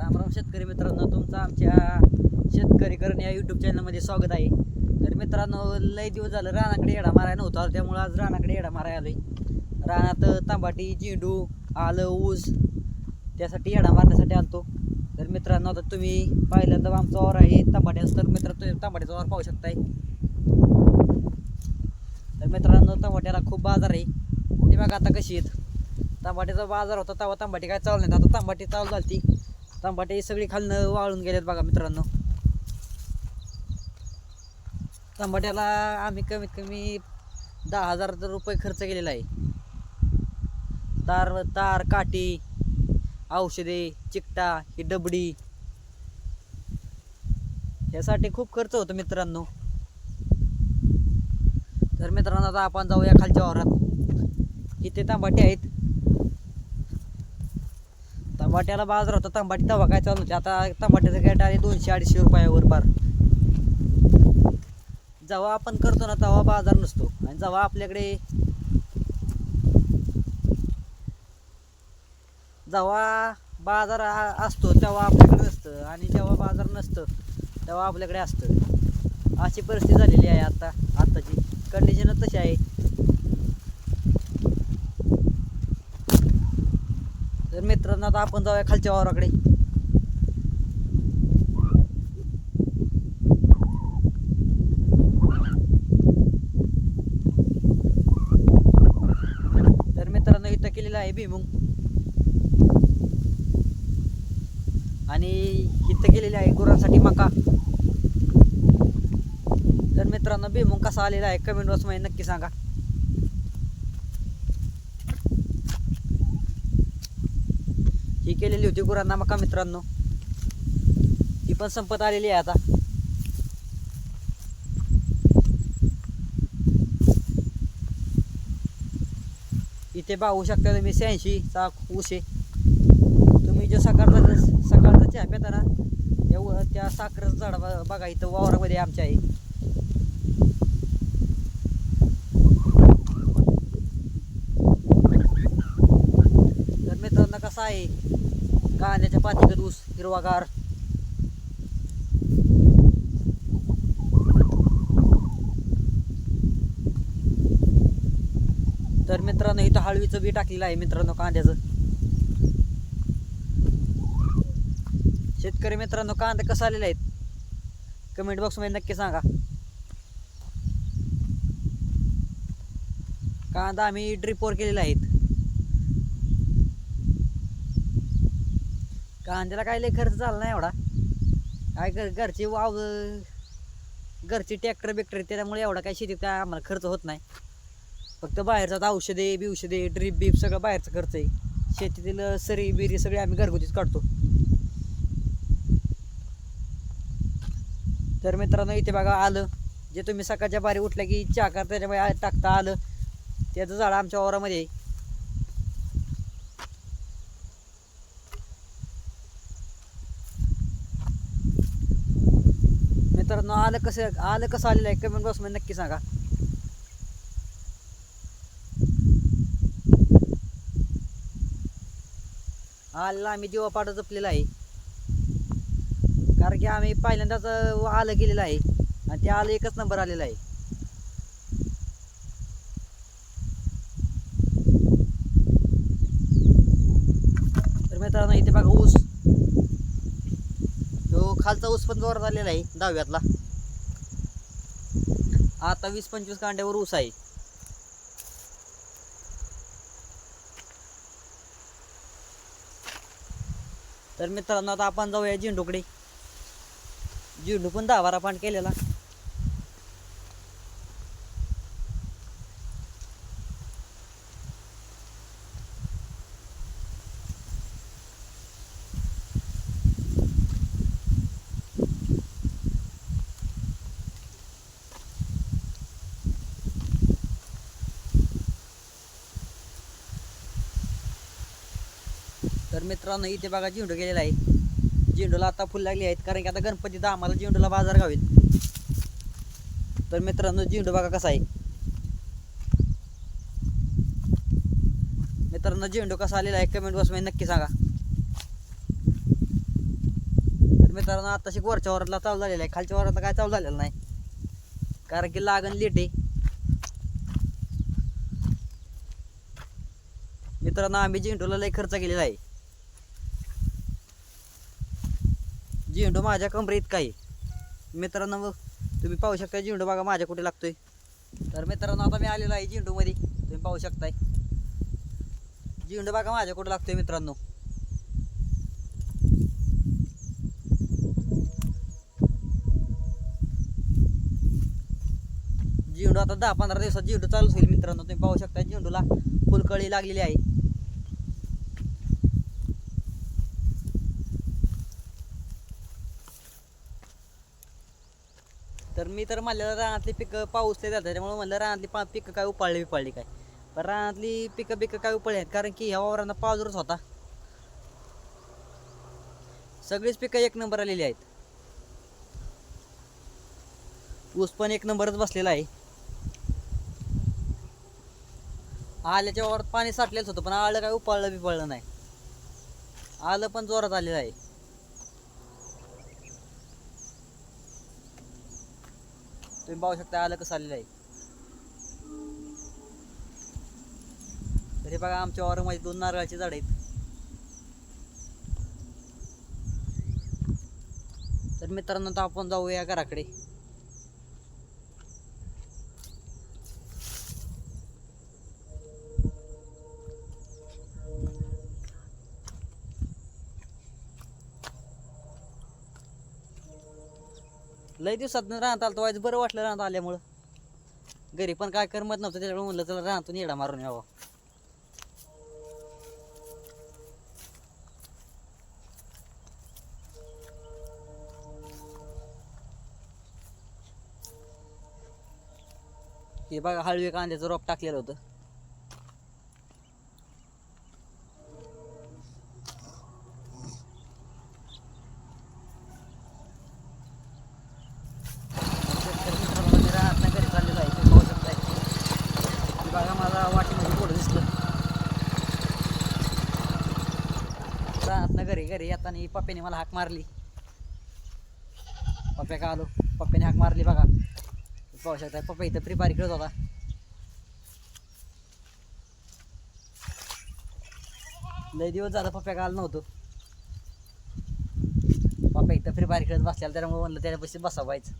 रामराम शेतकरी मित्रांनो तुमचं आमच्या शेतकरी करण या यूट्यूब चॅनलमध्ये स्वागत आहे. तर मित्रांनो लय दिवस झालं रानाकडे येडा मारायला नव्हता त्यामुळं आज रानाकडे येडा मारायला आलोय. रानात तांबाटी झेंडू आलं ऊस त्यासाठी येडा मारण्यासाठी आलतो. तर मित्रांनो आता तुम्ही पाहिलं तर आमचा वावर आहे तांबाट्याचा तर मित्र तुम्ही तांबाट्याचा वावर पाहू शकताय. तर मित्रांनो तांबाट्याला खूप बाजार आहे. ते बघा आता कशी आहेत. तांबाटीचा बाजार होता तेव्हा तांबाटी काय चालू नाही आता तांबाटी चालू झाली ती तांबाटे सगळी खालनं वाळून गेलेत बघा मित्रांनो. तांबाट्याला आम्ही कमीत कमी दहा हजार रुपये खर्च केलेला आहे. तार तार काठी औषधे चिकटा ही डबडी. यासाठी खूप खर्च होतो मित्रांनो. तर मित्रांनो आता आपण जाऊया खालच्या वावरात. इथे तांबाटे आहेत. तांबाट्याला बाजार होता. तंबाटी तवा काय चालू होते? आता तंबाट्याचं गॅट आले दोनशे अडीचशे रुपयावर पार जेव्हा आपण करतो ना तेव्हा बाजार नसतो. आणि जेव्हा आपल्याकडे जेव्हा बाजार असतो तेव्हा आपल्याकडे नसतं. आणि जेव्हा बाजार नसतं तेव्हा आपल्याकडे असतं. अशी परिस्थिती झालेली आहे आता. आत्ताची कंडिशनच तशी आहे. तर मित्रांनो आता आपण जाऊया खालच्या वावराकडे. तर मित्रांनो इथं केलेलं आहे भीमुंग आणि इथं केलेली आहे गुरांसाठी मका. तर मित्रांनो भीमुंग कसा आलेला आहे? कमेंट बॉक्समध्ये नक्की सांगा. ही केलेली होती गुरांना मका मित्रांनो. ती पण संपत आलेली आहे आता. इथे पाहू शकता तुम्ही शहाऐंशीचा ऊस आहे. तुम्ही जे सकाळचा सकाळचा चहा पेताना एवढं त्या साखरेचं झाड बघा इथं वावरामध्ये आमच्या आहे तर मित्रांनो कसा आहे कांद्याच्या पातीगत ऊस हिरवागार. तर मित्रांनो इथं हळवीचं बी टाकलेलं आहे मित्रांनो कांद्याचं. शेतकरी मित्रांनो कांदे कसं आलेले आहेत? कमेंट बॉक्समध्ये नक्की सांगा. कांदा आम्ही ड्रिपवर केलेला आहेत कांद्याला काय लय खर्च झाला नाही एवढा. काय घर घरची वाव घरची ट्रॅक्टर बिक्टर त्याच्यामुळे एवढा काय शेतीत काय आम्हाला खर्च होत नाही. फक्त बाहेरचा औषधे बिवषधे ड्रीप बीप सगळं बाहेरचा खर्च आहे. शेतीतील सरी बिरी सगळे आम्ही घरगुतीच काढतो. तर मित्रांनो इथे बघा आलं. जे तुम्ही सकाळच्या बारी उठल्या की चहा करता त्याच्यामुळे टाकता आलं. त्याचं झाड आमच्या वावरामध्ये मित्रांनो आलं कसं आलं कसं आलेलं आहे? कमेंट बॉक्समध्ये नक्की सांगा. आलेला आम्ही जीवा जपलेला आहे. कारण की आम्ही पहिल्यांदाच आलं गेलेलं आहे. आणि ते आलं एकच नंबर आलेला आहे. तर मित्रांनो इथे बघा ऊस. खालचा ऊस पण जोर झालेला आहे दहाव्यातला. आता वीस पंचवीस कांड्यावर ऊस आहे. तर मित्रांनो आता आपण जाऊया झेंडूकडे. झेंडू पण दहा बारा पान केलेला. तर मित्रांनो इथे बघा झेंडू गेलेला आहे. झेंडूला आता फुल लागली आहेत कारण की आता गणपतीत आम्हाला झेंडूला बाजार गावेल तर मित्रांनो झेंडू बघा कसा आहे. मित्रांनो झेंडू कसा आलेला आहे कमेंट बॉक्समध्ये नक्की सांगा. तर मित्रांनो आताशी वरच्या वरातला चालू झालेला आहे. खालच्या वरातला काय चालू झालेला नाही. कारण की लागण लेट आहे. मित्रांनो आम्ही झेंडूला लय खर्च केलेला आहे. झेंडू माझ्या कमरे इतका आहे मित्रांनो मग तुम्ही पाहू शकता झेंडू बघा माझ्या कुठे लागतोय. तर मित्रांनो आता मी आलेलो आहे झेंडूमध्ये. तुम्ही पाहू शकताय. झेंडू बघा माझ्या कुठे लागतोय मित्रांनो. झेंडू आता दहा पंधरा दिवसात झेंडू चालूच होईल मित्रांनो. तुम्ही पाहू शकता झेंडूला फुलकळी लागलेली आहे. मी तर म्हणलं रानातली पिकं पाऊस ते जातात त्याच्यामुळे म्हणलं रानातली पा पिकं काय उपाळली बिपाळली काय. पण रानातली पिकं बिकं काय उपाळली आहेत कारण की ह्या वावरांना पावसाळाच होता. सगळीच पिकं एक नंबर आलेली आहेत. ऊस पण एक नंबरच बसलेला आहे. आल्याच्या वावरात पाणी साठलेलंच होतं पण आलं काय उपाळलं बिपाळलं नाही. आलं पण जोरात आलेलं आहे. तुम्ही पाहू शकता आलं कसं आलेलं आहे. तरी बघा आमच्या वावरामध्ये दोन नारळाची झाड आहेत. तर मित्रांनो तर आपण जाऊया घराकडे. लय दिवसात राहत आलं व्हायचं बरं वाटलं राहत आल्यामुळं. घरी पण काय करमत नव्हतं त्याच्यामुळे म्हणलं चला राहतून येडा मारून यावं. हे बघा हळवी कांद्याचं रोप टाकलेलं होतं शेतकरी मित्रांनो, मी रानातनं घरी चाललेलो आहे तुम्ही पाहू शकताय हे बघा मला वाटेमध्ये पुढं दिसलं आता घरी घरी येताना पप्प्याने मला हाक मारली. पप्प्या का आलो? पप्प्याने हाक मारली बघा. पाहू शकता पप्पा इथं फ्री फायर खेळत होता. लय दिवस झालं पप्प्या का आलं नव्हतो. पप्पा इथं फ्री फायर खेळत बसल्याला त्याच्यामुळे म्हणलं त्याच्यापाशी बसा व्हायचं